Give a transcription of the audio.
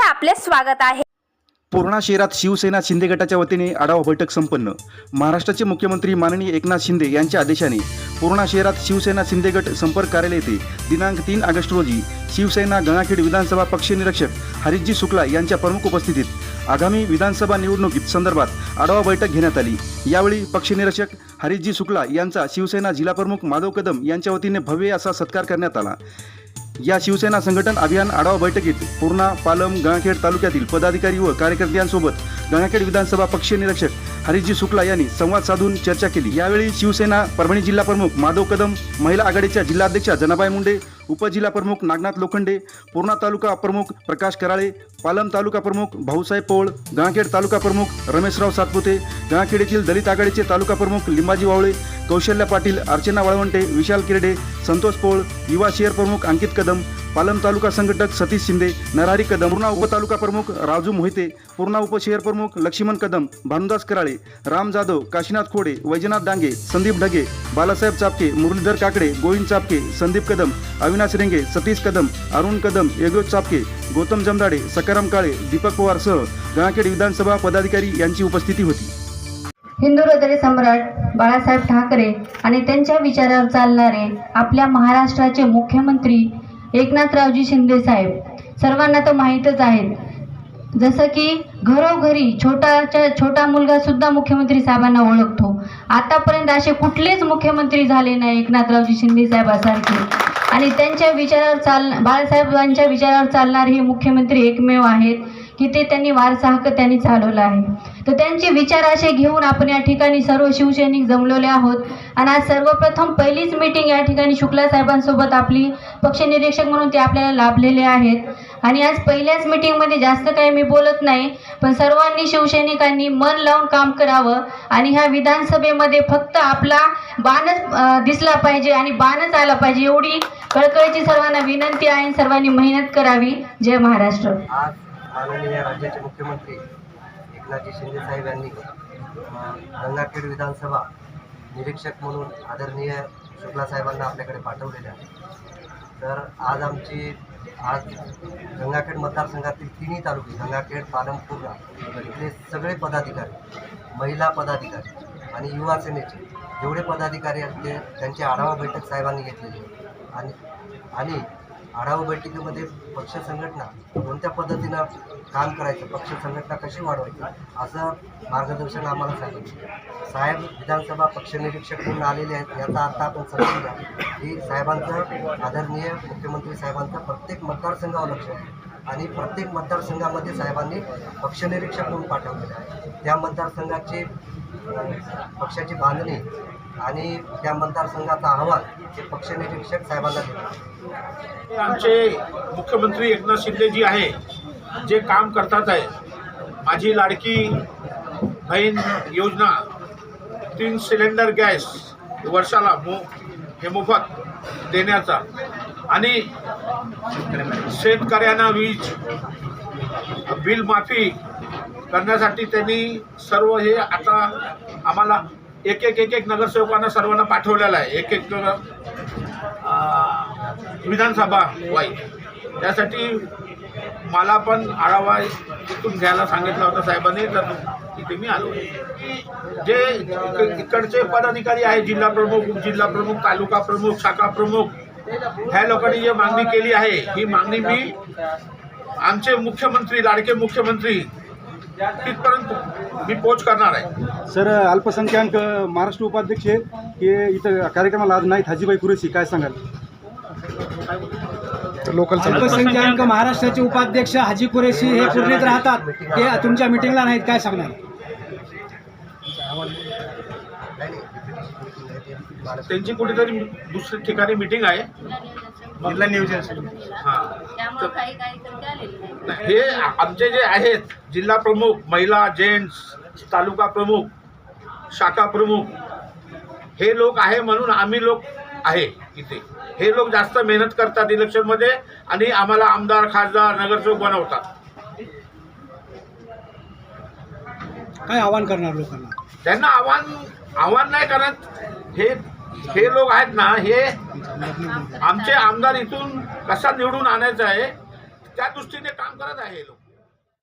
मध्ये आपले स्वागत आहे. पूर्णा शहरात शिवसेना शिंदे गटाच्या वतीने आढावा बैठक संपन्न. महाराष्ट्राचे मुख्यमंत्री माननीय एकनाथ शिंदे यांच्या आदेशाने पूर्णा शहरात शिवसेना शिंदे गट संपर्क कार्यालय येथे दिनांक तीन ऑगस्ट रोजी शिवसेना गंगाखेड विधानसभा पक्ष निरीक्षक हरितजी शुक्ला यांच्या प्रमुख उपस्थितीत आगामी विधानसभा निवडणुकीत संदर्भात आढावा बैठक घेण्यात आली. यावेळी पक्षनिरीक्षक हरिशजी शुक्ला यांचा शिवसेना जिल्हाप्रमुख माधव कदम यांच्या वतीने भव्य असा सत्कार करण्यात आला. या शिवसेना संघटन अभियान आढावा बैठकीत पूर्णा पालम गंगाखेड तालुक्यातील पदाधिकारी व कार्यकर्त्यांसोबत गंगाखेड विधानसभा पक्ष निरीक्षक हरिजी शुक्ला यांनी संवाद साधून चर्चा केली. यावेळी शिवसेना परभणी जिल्हा प्रमुख माधव कदम महिला आघाडीच्या जिल्हाध्यक्षा जनाबाई मुंडे उपजिल्हा प्रमुख नागनाथ लोखंडे पूर्णा तालुका प्रमुख प्रकाश कराळे पालम तालुका प्रमुख भाऊसाहेब पोळ गांखेड तालुका प्रमुख रमेशराव सातपुते गांखेड येथील दलित आघाडीचे तालुका प्रमुख लिंबाजी वावळे कौशल्य पाटील अर्चना वाळवंटे विशाल किरडे संतोष पोळ युवा शेअर प्रमुख अंकित कदम पालम तालुका संघटक सतीश शिंदे नरहरी कदम पूर्णा उपतालुका प्रमुख राजू मोहिते पूर्णा उपशहर प्रमुख लक्ष्मण कदम भानुदास कराळे राम जाधव काशीनाथ खोडे वैजनाथ डांगे संदीप ढगे बालासाहेब चापके मुरलीधर काकडे गोविंद चापके संदीप कदम अविनाश रेंगे सतीश कदम अरुण कदम यगोज चापके गौतम जमदाडे सकाराम काळे दीपक पवारसह गणाखेड विधानसभा पदाधिकारी यांची उपस्थिती होती. हिंदू हृदय सम्राट बाळासाहेब ठाकरे आणि त्यांच्या विचारावर चालणारे आपल्या महाराष्ट्राचे मुख्यमंत्री एकनाथरावजी शिंदे साहेब सर्वांना तर माहीतच आहेत. जसं की घरोघरी छोटाच्या छोटा मुलगा सुद्धा मुख्यमंत्री साहेबांना ओळखतो. आतापर्यंत असे कुठलेच मुख्यमंत्री झाले नाही एकनाथरावजी शिंदे साहेबासारखे आणि त्यांच्या विचारावर चाल बाळासाहेबांच्या विचारावर चालणारे हे मुख्यमंत्री एकमेव आहेत की ते त्यांनी वारसा हक्क त्यांनी चालवला आहे. तर त्यांचे विचार असे घेऊन आपण या ठिकाणी सर्व शिवसैनिक जमलेले आहोत. आणि आज सर्वप्रथम पहिलीच मीटिंग या ठिकाणी शुक्ला साहेबांसोबत आपली पक्षनिरीक्षक म्हणून ते आपल्याला लाभलेले आहेत. आणि आज पहिल्याच मीटिंगमध्ये जास्त काही मी बोलत नाही पण सर्वांनी शिवसैनिकांनी मन लावून काम करावं. आणि ह्या विधानसभेमध्ये फक्त आपला बाणच दिसला पाहिजे आणि बाणच आला पाहिजे एवढी कळकळीची सर्वांना विनंती आहे आणि सर्वांनी मेहनत करावी. जय महाराष्ट्र. आज माननीय राज्याचे मुख्यमंत्री एकनाथजी शिंदे साहेब यांनी गंगाखेड विधानसभा निरीक्षक म्हणून आदरणीय शुक्ला साहेबांना आपल्याकडे पाठवलेले आहे तर आज आमची आज गंगाखेड मतदारसंघातील तिन्ही तालुके गंगाखेड पालम इथले सगळे पदाधिकारी महिला पदाधिकारी आणि युवा सेनेचे जेवढे पदाधिकारी आहेत ते त्यांची आढावा बैठक साहेबांनी घेतलेली आहे. आणि आणि आढावा बैठकीमध्ये पक्ष संघटना कोणत्या पद्धतीनं काम करायचं पक्ष संघटना कशी वाढवायची असं मार्गदर्शन आम्हाला सांगितलं. साहेब विधानसभा पक्ष निरीक्षक म्हणून आलेले आहेत याचा अर्थ आपण समजून घ्या. की साहेबांचं आदरणीय मुख्यमंत्री साहेबांचं प्रत्येक मतदारसंघावर लक्ष आहे. आणि प्रत्येक मतदारसंघामध्ये साहेबांनी पक्ष निरीक्षक म्हणून पाठवलेले आहे. त्या मतदारसंघाचे पक्षाची बांधणी आणि त्या मतदारसंघाचा अहवाल हे पक्षनिरीक्षक साहेबांना देतात आमचे मुख्यमंत्री एकनाथ शिंदेजी आहे जे काम करतात आहे माझी लाडकी बहीण योजना तीन सिलेंडर गॅस वर्षाला मो हे मोफत देण्याचा आणि शेतकऱ्यांना वीज बिल माफी करण्यासाठी त्यांनी सर्व हे आता आम्हाला एक एक एक एक नगरसेवकांना सर्वांना पाठवलेलं आहे. एक एक विधानसभा वाई त्यासाठी मला पण आढावा तिथून घ्यायला सांगितला होता साहेबांनी तर तिथे मी आलो. जे इकडचे पदाधिकारी आहे जिल्हा प्रमुख जिल्हा प्रमुख तालुका प्रमुख शाखा प्रमुख ह्या लोकांनी जी मागणी केली आहे ही मागणी मी आमचे मुख्यमंत्री लाडके मुख्यमंत्री तिथपर्यंत मी पोच करणार आहे. सर अल्पसंख्याक महाराष्ट्र उपाध्यक्ष हे इथं कार्यक्रमाला आज नाहीत? हाजीबाई कुरेशी काय सांगाल? अल्पसंख्याक महाराष्ट्राचे उपाध्यक्ष हाजी कुरेशी हे पूर्णेत राहतात. ते तुमच्या मिटिंगला नाहीत काय सांगणार? त्यांची कुठेतरी दुसऱ्या ठिकाणी मिटिंग आहे. जिल्हा नियोजन हां. नाही, हे आमचे जे आहेत जिल्हा प्रमुख महिला जेंट्स तालुका प्रमुख शाखा प्रमुख हे लोक आहे म्हणून आम्ही लोक आहे इथे. हे लोक जास्त मेहनत करतात इलेक्शनमध्ये आणि आम्हाला आमदार खासदार नगरसेवक बनवतात. काय आवाहन करणार लोकांना? त्यांना आव्हान आव्हान नाही करत. हे हे लोक आहेत ना हे आमचे आमदार इथून कसा निवडून आणायचा आहे त्या दृष्टीने काम करत आहे हे लोक.